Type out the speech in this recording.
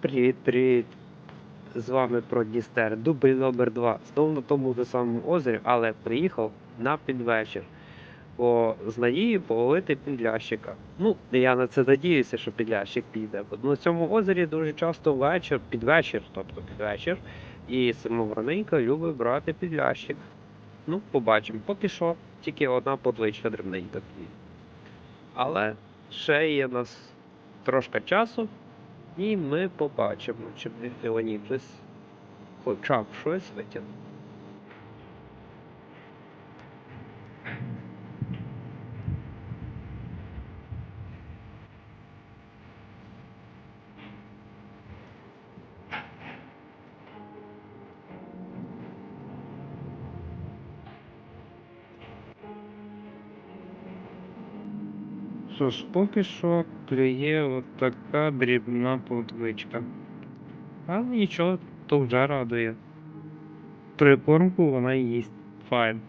Привіт, привіт. З вами про Дністер, дубль номер 2. Знову на тому ж самому озері, але приїхав на підвечір. Бо з надією половити підлящика. Ну, я на це надіюся, що підлящик піде. Бо на цьому озері дуже часто вечір, підвечір, тобто підвечір, і самовраненька любить брати підлящик. Ну, побачимо. Поки що тільки одна подличка дрібненька. Але ще є нас трошки часу, і ми побачимо, чи Леонід б щось витягне. Що ж, поки що клює от така дрібна плотвичка. Але нічого, то вже радує. Прикормку вона їсть. Файн.